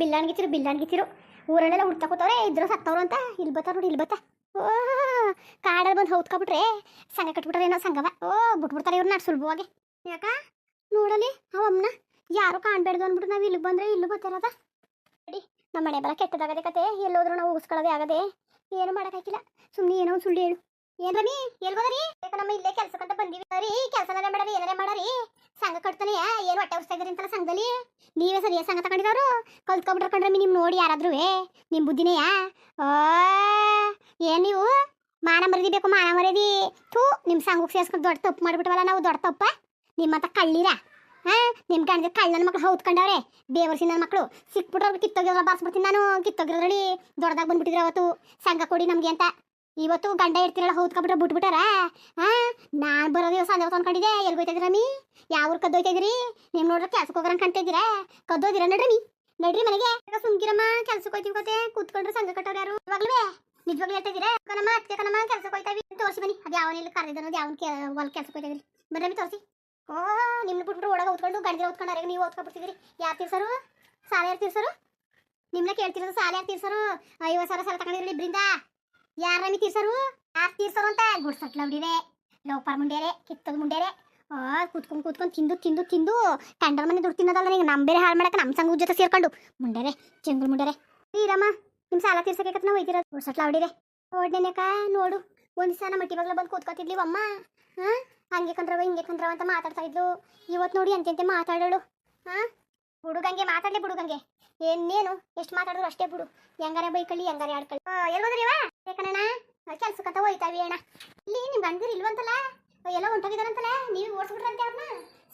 ಬಿಲ್ಲಾಣ್ಗಿತ್ತಿರು ಬಿಲ್ಲಾಣ್ಗಿತ್ತಿರು. ಊರಲ್ಲೆಲ್ಲ ಹುಡ್ತಾಕೋತವ್ರೆ ಇದ್ರ ಸತ್ತವ್ರು ಅಂತ. ಇಲ್ಲಿ ಬತ್ತಾರ ನೋಡಿ ಇಲ್ಲಿ ಬತ್ತಾ. ಓ ಕಾಡಲ್ಲಿ ಬಂದು ಹೌದ್ಕೊಬಿಟ್ರೆ ಸಂಘ ಕಟ್ಬಿಟ್ರೆ ಏನೋ ಸಂಘವ. ಓ, ಬಿಟ್ಬಿಡ್ತಾರೆ ಇವ್ರನ್ನ ಸುಲಭವಾಗಿ. ಯಾಕ? ನೋಡಲಿ ಅವಮ್ಮನ ಯಾರು ಕಾಣ್ಬೇಡ್ದು ಅಂದ್ಬಿಟ್ಟು ನಾವು ಇಲ್ಲಿ ಬಂದ್ರೆ ಇಲ್ಲೂ ಬರ್ತಾರದ? ನೋಡಿ ನಮ್ಮ ಮನೆ ಬಲ ಕೆಟ್ಟದಾಗದೆ ಕತೆ. ಎಲ್ಲೋದ್ರು ನಾವು ಉಗಿಸ್ಕೊಳ್ಳೋದೇ ಆಗದೆ. ಏನು ಮಾಡೋಕ್ಕಾಗಿಲ್ಲ ಸುಮ್ಮನೆ ಏನೋ ಒಂದು ಸುಳ್ಳು ಹೇಳು. ಏನ್ ರಮಿ? ಎಲ್ಗೋದ್ರಿ? ನಮ್ಮ ಇಲ್ಲೇ ಕೆಲ್ಸಕ್ಕಂತ ಬಂದಿವಿ. ರೀ ಕೆಲಸನೇ ಮಾಡರಿ, ಏನಾರೇ ಮಾಡರಿ? ಸಂಘ ಕಟ್ತಾನೆ? ಏನು ಹೊಟ್ಟೆ ಉಸ್ತಾ ಇದ್ರಿ ಅಂತಲ್ಲ ಸಂಘದಲ್ಲಿ? ನೀವೇ ಸರಿಯ ಸಂಘ ತಗೊಂಡಿದವರು? ಕಲ್ತ್ಕೊಬಿಟ್ರೆ ಕಣ್ರಮಿ ನಿಮ್ ನೋಡಿ ಯಾರಾದ್ರೂ ನಿಮ್ ಬುದ್ಧಿನೇಯಾ? ಆ ಏನು ನೀವು? ಮಾನ ಮರದಿ ಬೇಕು, ಮಾನ ಮರದಿ ಥೂ ನಿಮ್ಮ ಸಂಘಕ್ಕೆ ಸೇರ್ಸ್ಕೊಂಡು ದೊಡ್ಡ ತಪ್ಪು ಮಾಡ್ಬಿಟ್ವಲ್ಲ ನಾವು ದೊಡ್ಡ ತಪ್ಪ? ನಿಮ್ಮಂತ ಕಳ್ಳಿರ? ಹಾ ನಿಮ್ಮ ಗಂಡ ಕಳ್ಳನ ಮಕ್ಳು ಹೌದ್ಕೊಂಡವ್ರೆ. ಬೇವರ್ಸಿ ನನ್ನ ಮಕ್ಕಳು ಸಿಕ್ಬಿಟ್ರೆ ಕಿತ್ತೋಗಿರೋ ಬಾರ್ಸ್ಬಿಡ್ತೀನಿ ನಾನು. ಕಿತ್ತೋಗಿರೋದ್ರಲ್ಲಿ ದೊಡ್ಡದಾಗ ಬಂದ್ಬಿಟ್ಟಿದ್ರೆ ಅವತ್ತು. ಸಂಘ ಕೊಡಿ ನಮಗೆ ಅಂತ. ಇವತ್ತು ಗಂಡ ಇರ್ತಿರಲ್ಲ ಹೌದ್ಕೊಬಿಟ್ರೆ ಬಿಟ್ಬಿಟ್ಟಾರ? ಹಾ ನಾನ್ ಬರೋ ಸಂಜೆ ಅಂದ್ರೆ ಅನ್ಕೊಂಡಿದ್ದೆ ಎಲ್ಲಿ ಹೋಯ್ತಾ ರಮಿ ಮೀ? ಯಾವ ಊರ್ ಕದ್ದೋಯ್ತಾ ಇದ್ರಿ ನಿಮ್ ನೋಡ್ರೆ ಕೆಲ್ಸಕ್ಕೆ ಹೋಗೋರಂಗ್ ಕದ್ದು ಕದ್ದೋದಿರ ನಡ್ರಿ ಮೀ? ನಡ್ರಿ ಮನೆಗೆ. ಸುಮ್ಕಿರಮ್ಮ ಕೆಲ್ಸಕ್ಕೆ ಹೋಯ್ತೀವಿ ಕತೆ ಕೂತ್ಕೊಂಡ್ರೆ ಸಂಘ ಕಟ್ಟೋರು ಯಾರು? ಇವಾಗಲೇ ನಿಜವಾಗ್ಲೂ ಹೇಳ್ತಾ ಇದೀರಾ ಕಣಮ್ಮ ಅದಕ್ಕೆ ಕಣಮ್ಮ ಕೆಲ್ಸಕ್ಕೆ ಹೋಯ್ತಾವಿ ತೋರಿಸಿ ಬನ್ನಿ. ಅದು ಯಾವನಿಲ್ಲ ಕರೆದಿದ್ದಾನೋ ಅದು ಯಾವನ್ ಹೊಲ ಕೆಲ್ಸಕ್ಕೆ ಹೋಯ್ತಾ ಇದ್ರಿ ಬರ್ರಿ ತೋರಿಸಿ. ಓ, ನಿಮ್ನ ಬಿಟ್ಬಿಟ್ಟು ಒಳಗೆ ಓದ್ಕೊಂಡು ಗಂಡಿಗೆ ಓದ್ಕೊಂಡಾರೆ ನೀವು ಓದ್ಕೊಬಿಡ್ತಿದ್ರಿ ಯಾರು ತೀರ್ಸರು? ಸಾಲ ಯಾರು ತೀರ್ಸರು? ನಿಮ್ನ ಕೇಳ್ತಿರೋದು ಸಾಲ ಯಾರು ತೀರ್ಸರು? ಐವತ್ತು ಸಾವಿರ ಸಾಲ ತಗೊಂಡಿರಲಿ ಇಬ್ರಿಂದ? ಯಾರ ನಮಗೆ ತೀರ್ಸರು? ಯಾರು ತೀರ್ಸರು ಅಂತ? ಗುಡ್ಸಟ್ಲ ಹುಡಿವೆ ಲೋಪಾರ್ ಮುಂಡ್ಯಾರೆ ಕಿತ್ತದ ಮುಂಡ್ಯಾರೆ ಆ, ಕೂತ್ಕೊಂಡು ಕೂತ್ಕೊಂಡು ತಿಂದು ತಿಂದು ತಿಂದು ಕಂಡರ ಮನೆ ದುಡ್ಡು ತಿನ್ನೋದಲ್ಲ ನಿಂಗೆ ನಮ್ಮ ಬೇರೆ ಹಾಳು ಮಾಡಕ್ಕೆ ನಮ್ಮ ಸಂಘ ಜೊತೆ ಸೇರ್ಕೊಂಡು. ಮುಂಡ್ಯಾರೆ ಚೆಂಗುಲ್ ಮುಂಡ್ಯಾರೆ ಈರಮ್ಮ ನಿಮ್ಮ ಸಾಲ ತೀರ್ಸಕ್ಕೆ ನಾವು ಹೋಯ್ತಿರೋದು ಗುಡ್ಸಟ್ಲ ಹೊಡಿರೆ ನೋಡ್ನೇನಕ ನೋಡು. ಒಂದು ಸಲ ಮಟ್ಟಿ ಬಾಗ್ಲ ಬಂದು ಕೂತ್ಕೊತಿದ್ಲಿ ಅಮ್ಮ. ಹಾಂ ಹಂಗೆ ಕಂದ್ರವ, ಹಿಂಗೆ ಕಂದ್ರವ ಅಂತ ಮಾತಾಡ್ತಾ ಇದ್ಲು. ಇವತ್ತು ನೋಡಿ ಅಂತೆ ಮಾತಾಡೋಳು. ಹಾಂ ಹುಡುಗಂಗೆ ಮಾತಾಡಲಿ ಹುಡುಗಂಗೆ ಏನೇನು ಎಷ್ಟು ಮಾತಾಡಿದ್ರು ಅಷ್ಟೇ ಬಿಡು. ಹೆಂಗಾರ ಬೈಕಳ್ಳಿ, ಹೆಂಗಾರ ಆಡ್ಕೊಳ್ಳಿ. ಎಲ್ಗೋದ್ರಿ ಇವ ಯಾಕಣ್ಣ ಕೆಲ್ಸಕ್ಕಂತ ಹೋಯ್ತಾವಿ ಅಣ್ಣ. ಇಲ್ಲಿ ನಿಮ್ಗೆ ಗಂಡದಿರು ಇಲ್ವಂತಲ್ಲ? ಎಲ್ಲ ಹೊಂಟೋಗಿದಾರಂತಲ್ಲ ನೀವು ಓಡಿಸ್ಬಿಟ್ರಂತೆ ಅವ್ರನ್ನ?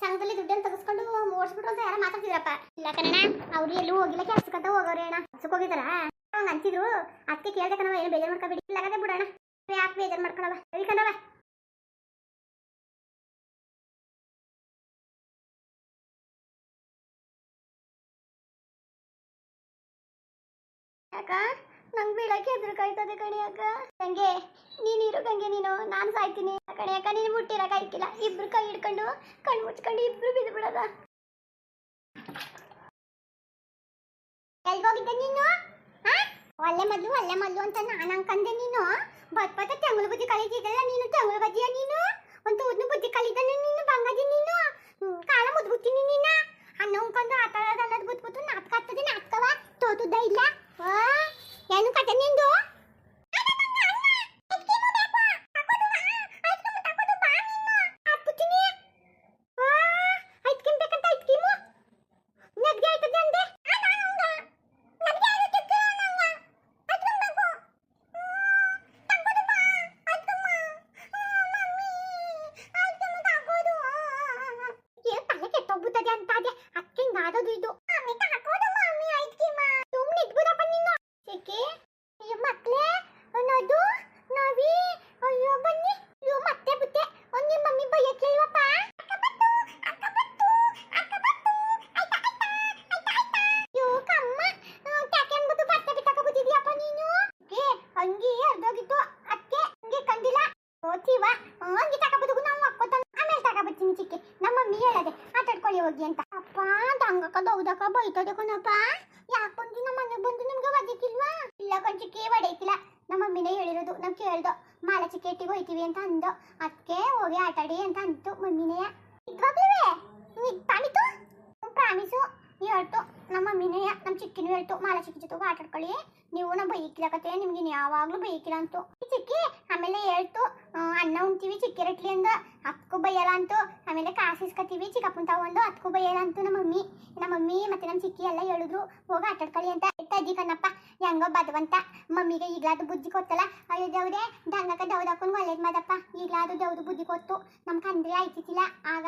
ಸಂಘದಲ್ಲಿ ದುಡ್ಡನ್ನು ತೆಗೆಸ್ಕೊಂಡು ಓಡಿಸ್ಬಿಟ್ರು ಅಂತ ಯಾರ ಮಾತಾಡ್ತಿದ್ರಪ್ಪ. ಇಲ್ಲ ಕಣಣ್ಣ, ಅವ್ರು ಎಲ್ಲೂ ಹೋಗಿಲ್ಲ, ಕೆಲ್ಸಕ್ಕಂತ ಹೋಗೋರಿ ಅಣ್ಣ. ಕೆಲ್ಸಕ್ಕೆ ಹೋಗಿದಾರ ಹಂಗ ಅಂತಿದ್ರು. ಅದಕ್ಕೆ ಕೇಳ್ದೆ ಕಣವ ಏನು ಬೇಜಾರು ಮಾಡ್ಕೊಬಿಡಿ. ಇಲ್ಲ ಕದೆ ಬಿಡೋಣ ಯಾಕೆ ಬೇಜಾರು ಮಾಡ್ಕೊಳವ ಸರಿ ಕಣವ ಯಾಕ ನಂಗೆ ಬೀಳಕ್ಕೆ ಹೆದ್ರು ಕಾಯ್ತದೆ ಕಣಿಯಕ್ಕ ಗಂಗೆ, ನೀನು ಇರು ಗಂಗೆ ನೀನು. ನಾನು ಸಾಯ್ತೀನಿ. ಕಣಿಯಕ್ಕ ನೀನು ಮುಟ್ಟಿರಕ್ಕೆ ಆಯ್ಕಿಲ್ಲ ಇಬ್ರು ಕೈ ಹಿಡ್ಕೊಂಡು ಕಣ್ಣು ಮುಚ್ಕೊಂಡು ಇಬ್ರು ಬಿದ್ದು ಬಿಡದ ಎಲ್ಗೋಗಿದ್ದೆ ನೀನು? ಒಳ್ಳೆ ಮದ್ಲು ಒಳ್ಳೆ ಮದ್ಲು ಅಂತ ನಾನು ಅನ್ಕಂದೆ ನೀನು. ಬತ್ ಬತ್ತ ತೆಂಗುಳು ಬುದ್ಧಿ ಕಲಿತಿದ್ದಲ್ಲ ನೀನು, ತೆಂಗುಳು ಬಜ್ಜಿಯ ನೀನು ಒಂದು ಉದ್ನು ಬುದ್ಧಿ ಕಲಿತಾನೆ ನೀನು ಬಂಗಾಜಿ ನೀನು ಹ್ಮ್, ಕಾಲ ಮುದ್ಬಿಡ್ತೀನಿ ನೀನ ಅನ್ನ ಉಂಕೊಂಡು ಆಟ ಆಡೋದು ಅನ್ನೋದು ಬಿಟ್ಬಿಟ್ಟು ನಾಟಕ ಆಗ್ತದೆ ನಾಟಕವ ತೋತುದ್ದ ಇಲ್ಲ ಆ, ಏನು ಕತೆ ನಿಂದು ಇದು ಸುಮ್ಮನೆ ಇಟ್ಬಿಡಪ್ಪ ನೀನು ಚಿಕ್ಕಿ ಅಯ್ಯೋ ಮಕ್ಳೇ ಅನ್ನೋದು ನಾವಿ ಅಯ್ಯೋ ಬನ್ನಿ ಅಯ್ಯೋ ಮತ್ತೆ ಬುತ್ತೆ ಒಂದ್ ನಿಮ್ಮ ಮಮ್ಮಿ ಬೈಯಕ್ಕೆ ಇಲ್ವಪ್ಪ ಅಯ್ಯೋ ಕಮ್ಮ ಟ್ಯಾಕೆ ಅನ್ಬಿಟ್ಟು ಬಟ್ಟೆ ಬಿಟ್ಟಾಕ ಬಿಟ್ಟಿದ್ಯಪ್ಪ ನೀನು ಏ ಅಂಗಿ ಅರ್ಧೋಗಿತ್ತು ಅದಕ್ಕೆ ಹಂಗೆ ಕಂಡಿಲ್ಲ ಓದ್ತೀವ ಹಂಗೆ ತಗೊಬಿದ್ದು ನಾವು ಹಾಕೋತಾನ ಆಮೇಲೆ ತಗೊಬತ್ತೀನಿ ಚಿಕ್ಕಿ ನಮ್ಮ ಮಮ್ಮಿ ಹೇಳದೆ ಆಟಾಡ್ಕೊಳ್ಳಿ ಹೋಗಿ ಅಂತ ಅಪ್ಪ ದಂಗಕ್ಕ ದೌದಕ್ಕ ಬೈತದೆ ಕಣಪ್ಪ. ಯಾಕೆ ಬಂದು ನಮ್ಮ ಮನೆಗೆ ಬಂದು ನಿಮ್ಗೆ ಒದಗಿಲ್ವಾ ಇಲ್ಲ ಕಂಚಿಕೆ ಒಡೆಯಕ್ಕಿಲ್ಲ ನಮ್ಮ ಮಮ್ಮಿನೇ ಹೇಳಿರೋದು ನಾವು ಕೇಳ್ದ. ಮಾಲ ಚಿಕ್ಕೇಟಿಗೆ ಹೋಯ್ತೀವಿ ಅಂತ ಅಂದ. ಅದಕ್ಕೆ ಹೋಗಿ ಆಟಾಡಿ ಅಂತ ಅಂತು ಮಮ್ಮಿನೇ. ತಾನಿತು ಪ್ರಾಮಿಸು. ಹೇಳ್ತು, ನಮ್ಮ ಮಮ್ಮಿನೇ, ನಮ್ಮ ಚಿಕ್ಕಿನೂ ಹೇಳ್ತು ಮಾಲ ಚಿಕ್ಕಿ ಜೊತೆಗೂ ಆಟಾಡ್ಕೊಳ್ಳಿ. ನೀವು ನಮ್ಮ ಬೈಕಿಲ್ಲ ಕತೆ, ನಿಮ್ಗೆ ಯಾವಾಗ್ಲೂ ಬೈಕಿಲ್ಲ ಅಂತು. ಚಿಕ್ಕಿ ಆಮೇಲೆ ಹೇಳ್ತು ಅನ್ನ ಉಣ್ತೀವಿ, ಚಿಕ್ಕಿ ಅಂದ ಅದಕ್ಕೂ ಬೈಯಲ್ಲ ಅಂತು, ಆಮೇಲೆ ಕಾಸು ಇಸ್ಕೊತೀವಿ ಚಿಕ್ಕಪ್ಪನ ತಗೊಂಡು ಅತ್ಕು ಬೈಯಲ್ಲ ಅಂತು ನಮ್ಮ ಮಮ್ಮಿ ನಮ್ಮ ಮಮ್ಮಿ ಮತ್ತೆ ನಮ್ಮ ಚಿಕ್ಕಿ ಎಲ್ಲ ಹೇಳಿದ್ರು, ಹೋಗಿ ಆಟಾಡ್ಕೊಳ್ಳಿ ಅಂತ ಅಜ್ಜಿ ಕಣ್ಣಪ್ಪ, ಹೆಂಗೋ ಬದವಂತ, ಮಮ್ಮಿಗೆ ಈಗ್ಲಾದ್ರು ಬುದ್ಧಿ ಕೊತ್ತಲ್ಲ, ಅಯ್ಯೋ ದೇವ್ರೆ ದಂಗಕ ದೌದ್ ಹಾಕೊಂಡು ಒಳ್ಳೇದ್ ಮಾಡಪ್ಪ ಈಗ್ಲಾದ್ರು ದೌದು ಬುದ್ಧಿ ಕೊತ್ತು, ನಮ್ ಕಂದ್ರೆ ಆಯ್ತಿತ್ತಿಲ್ಲ, ಆಗ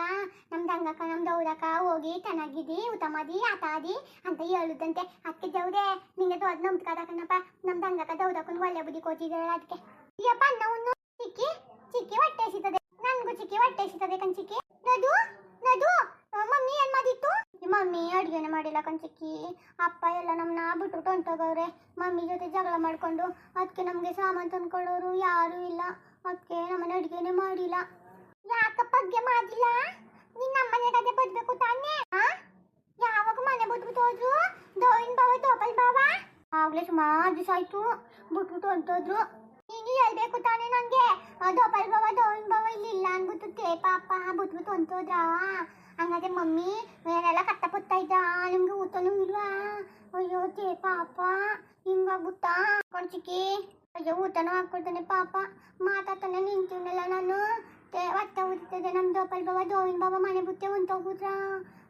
ನಮ್ ದಂಗಕ್ಕ, ನಮ್ ದೌದಕ್ಕ ಹೋಗಿ ಚೆನ್ನಾಗಿದಿ ಊಟ ಆತಾದಿ ಅಂತ ಹೇಳುದಂತೆ ಅಕ್ಕಿ ದೇವ್ರೆ, ನಿಂಗೆ ದೊಡ್ಡ ನಂಬ್ಕಾದ ಕಣ್ಣಪ್ಪ, ನಮ್ ದಂಗಕ್ಕ ದೌದ್ ಹಾಕೊಂಡು ಒಳ್ಳೆ ಬುದ್ಧಿ ಕೊಟ್ಟಿದ್ದಾರೆ ಅದಕ್ಕೆ. ಯಪ್ಪ ನೌನು ಚಿಕ್ಕಿ ಚಿಕ್ಕಿ ಹೊಟ್ಟೆ ಸಿಗ್ತದೆ ನನಗೂ ಚಿಕ್ಕಿ ಹೊಟ್ಟೆ ಸಿಗ್ತದೆ ಕಂಚಿಕ್ಕಿ ಚಿಕ್ಕಿ. ನದು ನದು ಮಮ್ಮಿ ಏನ್ ಮಾಡಿತ್ತು? ಮಮ್ಮಿ ಅಡುಗೆನೇ ಮಾಡಿಲ್ಲ ಕಂಚಿಕ್ಕಿ ಚಿಕ್ಕಿ. ಅಪ್ಪ ಎಲ್ಲ ನಮ್ಮನ್ನ ಬಿಟ್ಟು ಹೊಂಟೋಗವ್ರೆ ಮಮ್ಮಿ ಜೊತೆ ಜಗಳ ಮಾಡ್ಕೊಂಡು ಅದಕ್ಕೆ ನಮಗೆ ಸಾಮಾನು ತಂದ್ಕೊಳ್ಳೋರು ಯಾರೂ ಇಲ್ಲ. ಅದಕ್ಕೆ ನಮ್ಮನೆ ಅಡುಗೆನೆ ಮಾಡಿಲ್ಲ. ಯಾಕಪ್ಪ ಅಡುಗೆ ಮಾಡಿಲ್ಲ? ನಿನ್ನ ನಮ್ಮನೆ ಕತೆ ಬರ್ಬೇಕು ತಾನೇ? ಯಾವಾಗ ಮನೆ ಬಿಟ್ಬಿಟ್ಟು ಹೋದ್ರು? ದೋವಿನ ಬಾವ ತೋಪಲ್ ಬಾವ ಆಗ್ಲೇ ಸುಮಾರು ದಿವಸ ಆಯ್ತು. ಬಿಟ್ಬಿಟ್ಟು ಹೊಂಟೋದ್ರು. ನೀನು ಹೇಳ್ಬೇಕು ತಾನೇ ನಂಗೆ. ಆ ದೋಪಲ್ ಬಾವ ದೋವಿನ ಬಾವ ಇಲ್ಲಿ ಇಲ್ಲ ಅನ್ಬಿಟ್ಟು ತೇ ಪಾಪ ಬಿಟ್ಬಿಟ್ಟು ಹೊಂಟೋದ್ರಾ ಹಂಗಾದ್ರೆ ಮಮ್ಮಿ, ಏನೆಲ್ಲ ಕತ್ತ ಪುತ್ತ ಇದ್ದ? ನಿಮ್ಗೆ ಊಟನೂ ಇಲ್ವಾ? ಅಯ್ಯೋ ತೇ ಪಾಪ, ಹಿಂಗಾಗ್ಬಿಟ್ಟ? ಕೊಡ್ಚಿಕ್ಕಿ ಅಯ್ಯೋ ಊತನೂ ಹಾಕೊಳ್ತಾನೆ ಪಾಪ. ಮಾತಾಡ್ತಾನೆ ನಿಂತೀನಲ್ಲ ನಾನು. ತೇ ಹೊಟ್ಟೆ ಉರಿತದೆ ನಮ್ಮ ದೋಪಲ್ ಬಾವ ದೋವಿನ ಬಾವ ಮನೆ ಬಿಟ್ಟೆ ಹೊಂಟೋಗ್ಬಿಟ್ರ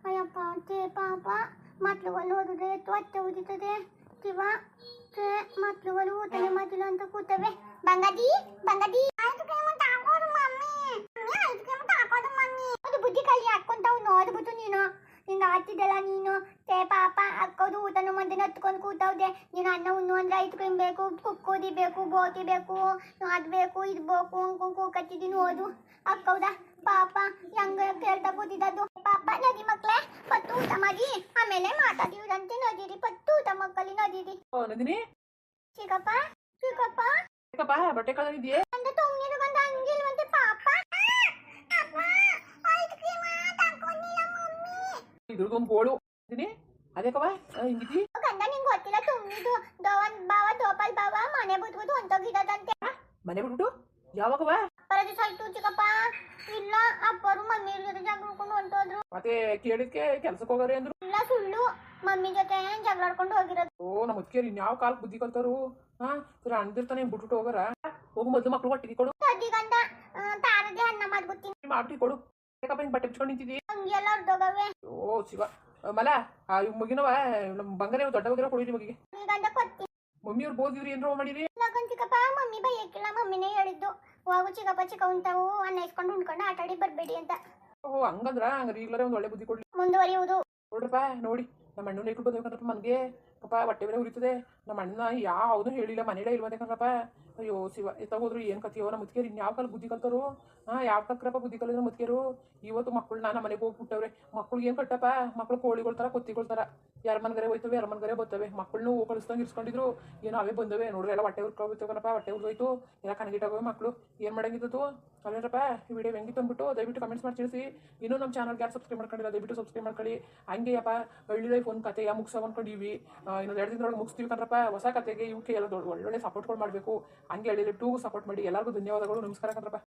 ಅಯ್ಯಪ್ಪ, ತೇ ಪಾಪ. ಮಕ್ಳುಗಳು ಓದಿದ್ರೆ ಹೊಟ್ಟೆ ಉರಿತದೆ ಶಿವ ಮಕ್ಳುಗಳು ಊಟನೇ ಮಾಡಿಲ್ಲ ಅಂತ ಕೂತವೆ. ಬಂಗಾದಿ ಬಂಗಾದಿ ಆಯ್ತು ಕೈ ಮುಟ್ಟ ಹಾಕೋದು ಮಮ್ಮಿ. ಮಮ್ಮಿ ಆಯ್ತು ಕೈ ಮುಟ್ಟ ಹಾಕೋದು ಮಮ್ಮಿ. ಅದು ಬುದ್ಧಿ ಕಲಿ ಹಾಕೊಂತಾವ್ ನೋಡ್ಬಿಟ್ಟು ನೀನು. ಹಿಂಗ ಆಡ್ತಿದ್ದಲ್ಲ ನೀನು. ತೇ ಪಾಪ ಹಾಕೋದು ಊಟನು ಮಂದಿನ ಹತ್ಕೊಂಡು ಕೂತಾವ್ದೆ. ನೀನು ಅನ್ನ ಉಣ್ಣು ಅಂದ್ರೆ ಐದು ಕೈ ಬೇಕು ಕುಕ್ಕೋದಿ ಬೇಕು ಬೋಟಿ ಬೇಕು ಅದು ಬೇಕು ಇದು ಬೇಕು ಕುಂಕು ಕೂಕತ್ತಿದ್ದೀನಿ ಓದು. ಅಕ್ಕೌದ ಪಾಪ ಹೆಂಗ ಕೇಳ್ತಾ ಕೂತಿದ್ದದು ಪಾಪ ನದಿ ಮಕ್ಳೆ ಪತ್ತು ಊಟ ಮಾಡಿ. ಆಮೇಲೆ ಮಾತಾಡಿವ್ರಂತೆ ನದಿರಿ ಪತ್ತು ಊಟ ಮಕ್ಕಳಿ ನದಿರಿ ಚಿಕ್ಕಪ್ಪ ಚಿಕ್ಕಪ್ಪ. ಯಾಕಪ್ಪ ಬಟ್ಟೆ ಕಲರ್ ಇದೆಯೇ ಬೋಳು. ಇದೀನಿ. ಪಾಪ ಅದೇಕವ ಹಿಂಗಿದ್ದಿ ಗಂಡ ನಿಂಗೆ ಗೊತ್ತಿಲ್ಲ ತುಂಬಿದು ದೋವನ್ ಬಾವ ದೋಪಲ್ ಬಾವ ಮನೆ ಬಿಟ್ಬಿಟ್ಟು ಹೊಂಟೋಗಿದ್ದದಂತೆ. ಮನೆ ಬಿಟ್ಬಿಟ್ಟು? ಯಾವಾಗವ ಪರದಿ ಸಾಯ್ತು ಚಿಕ್ಕಪ್ಪ. ಇಲ್ಲ ಅಪ್ಪರು ಮಮ್ಮಿ ಜೊತೆ ಜಗಳ ಅಂತ ಹೊಂಟೋದ್ರು. ಮತ್ತೆ ಕೇಳಿದ್ಕೆ ಕೆಲ್ಸಕ್ಕೆ ಹೋಗೋರೆ ಅಂದ್ರು. ಇಲ್ಲ ಸುಳ್ಳು. ಮಮ್ಮಿ ಜೊತೆ ಜಗಳ ಆಡ್ಕೊಂಡು ಹೋಗಿರೋದು. ಓ ನಮ್ಮ ಮುದ್ಕೇರಿ ಇನ್ಯಾವ ಕಾಲಕ್ಕೆ ಬುದ್ಧಿ ಕಲ್ತಾರು ಹಾ ಸರಿ ಅಣ್ದಿರ್ತಾನೆ ಬಿಟ್ಬಿಟ್ಟು ಹೋಗಾರ? ಹೋಗು ಮೊದ್ಲು ಮಕ್ಳು ಹೊಟ್ಟಿಗೆ ಕೊಡು. ಗಂಡ ತಾರದೆ ಅನ್ನ ಮಾಡ್ಬಿಡ್ತೀನಿ ಮಾಡ್ಬಿಟ್ಟು ಕೊಡು. ಯಾಕಪ್ಪ ಹಿಂಗೆ ಬಟ್ಟೆ ಬಿಚ್ಕೊಂಡು ನಿಂತಿದ್ದಿ ಹಂಗೆಲ್ಲ ಓ ಶಿವ. ಮಲ ಆ ಇವ್ ಮುಗಿನವ ನಮ್ಮ ಬಂಗಾರ ದೊಡ್ಡ ಬಗ್ಗೆ ಕೊಡಿರಿ ಮಗಿಗೆ. ಗಂಡ ಕೊಡ್ತೀನಿ. ಮಮ್ಮಿಯವ್ರು ಬೋದಿದ್ರಿ ಏನ್ರೋ ಮಾಡಿರಿ? ಲಗನ್ ಚಿಕ್ಕಪ್ಪ ಮಮ್ಮಿ ಬೈಯಕ್ಕಿಲ್ಲ ಮಮ್ಮಿನೇ ಹೇಳಿದ್ದು. ಹೋಗು ಚಿಕ್ಕಪ್ಪ ಚಿಕ್ಕ ಉಂಟಾವು ಅನ್ನ ಇಸ್ಕೊಂಡು ಆಟ ಆಡಿ ಬರಬೇಡಿ ಅಂತ. ಓ ಹಂಗಂದ್ರ ಹಂಗಾರೆ ಈಗಲೇ ಒಂದು ಒಳ್ಳೆ ಬುದ್ಧಿ ಕೊಡ್ಲಿ. ಮುಂದುವರಿಯುವುದು. ನೋಡ್ರಪ್ಪ ನೋಡಿ ನಮ್ಮ ಅಣ್ಣನ ಇಟ್ಕೊಂಡು ಬರ್ಬೇಕಂದ್ರಪ್ಪ ಮನೆಗೆ. ಪಾಪ ಹೊಟ್ಟೆ ಮೇಲೆ ಉರಿತದೆ ನಮ್ಮ ಅಣ್ಣ ಯಾವುದು ಹೇಳಿಲ್ಲ ಮನೇಲೇ ಇಲ್ವಂತಕಂದ್ರಪ್ಪ ಅಯ್ಯೋ, ಶಿವ ಎತ್ತ ಹೋದ್ರು ಏನು ಕತಿಯೋ ನಮ್ಮ ಮುತ್ಕೇರಿ ಇನ್ಯಾವ ಕಾಲ ಬುದ್ಧಿ ಕಲ್ತಾರು? ಹಾಂ, ಯಾವ ಕಕ್ರಪ್ಪ ಬುದ್ಧಿ ಕಲಿದ್ರು ಮುತ್ಕೇರು ಇವತ್ತು ಮಕ್ಕಳು ನಾನು ಮನೆಗೆ ಹೋಗ್ಬಿಟ್ಟವ್ರೆ ಮಕ್ಳಿಗೆ ಏನು ಕಟ್ಟಪ್ಪ? ಮಕ್ಳು ಕೋಳಿಗಳ ಥರ ಕೊತ್ತಿಗಳ ಥರ ಯಾರ ಮನ್ಗರೆ ಹೋಯ್ತವೆ ಯಾರ ಮನ್ಗರೆ ಬರ್ತವೆ ಮಕ್ಕಳನ್ನು ಕಳಿಸ್ದಂಗೆ ಇರ್ಸ್ಕೊಂಡಿದ್ರು. ಏನೋ ಅವೇ ಬಂದವೆ. ನೋಡ್ರಿ, ಎಲ್ಲ ಹೊಟ್ಟೆ ಉರ್ಕೋಬೇಕನಪ್ಪ ಹೊಟ್ಟೆ ಉರ್ದೋಯ್ತು. ಎಲ್ಲ ಕನಗಿಟ್ಟಾಗವೆ ಮಕ್ಕಳು ಏನು ಮಾಡಂಗಿದ್ದು ಅಲ್ಲೇನಪ್ಪ, ಈ ವಿಡಿಯೋ ಹೆಂಗಿತ್ತು ಅಂದ್ಬಿಟ್ಟು ದಯವಿಟ್ಟು ಕಮೆಂಟ್ಸ್ ಮಾಡಿ ತಿಳಿಸಿ. ಇನ್ನೂ ನಮ್ಮ ಚಾನಲ್ಗೆ ಯಾರು ಸಬ್ಸ್ಕ್ರೈಬ್ ಮಾಡ್ಕೊಂಡಿಲ್ಲ, ದಯವಿಟ್ಟು ಸಬ್ಸ್ಕ್ರೈಬ್ ಮಾಡ್ಕೊಳ್ಳಿ. ಹಂಗೆ ಅಪ್ಪ ಹಳ್ಳಿ ಲೈಫ್ ಒಂದು ಕತೆ ಯಾ ಮುಗಿಸ ಅನ್ಕೊಂಡಿವಿ ಇನ್ನೊಂದು ಎರಡು ದಿನದೊಳಗೆ ಮುಗಿಸ್ತೀವಿ ಕಣ್ರಪ್ಪ ಹೊಸ ಕತೆಗೆ ಇವಕ್ಕೆ ಎಲ್ಲ ಒಳ್ಳೊಳ್ಳೆ ಸಪೋರ್ಟ್ಗಳು ಮಾಡಬೇಕು. ಹಂಗೆ ಹೇಳಿ ಟೂಗೂ ಸಪೋರ್ಟ್ ಮಾಡಿ ಎಲ್ಲರಿಗೂ ಧನ್ಯವಾದಗಳು ನಮಸ್ಕಾರ ಕಣ್ರಪ್ಪ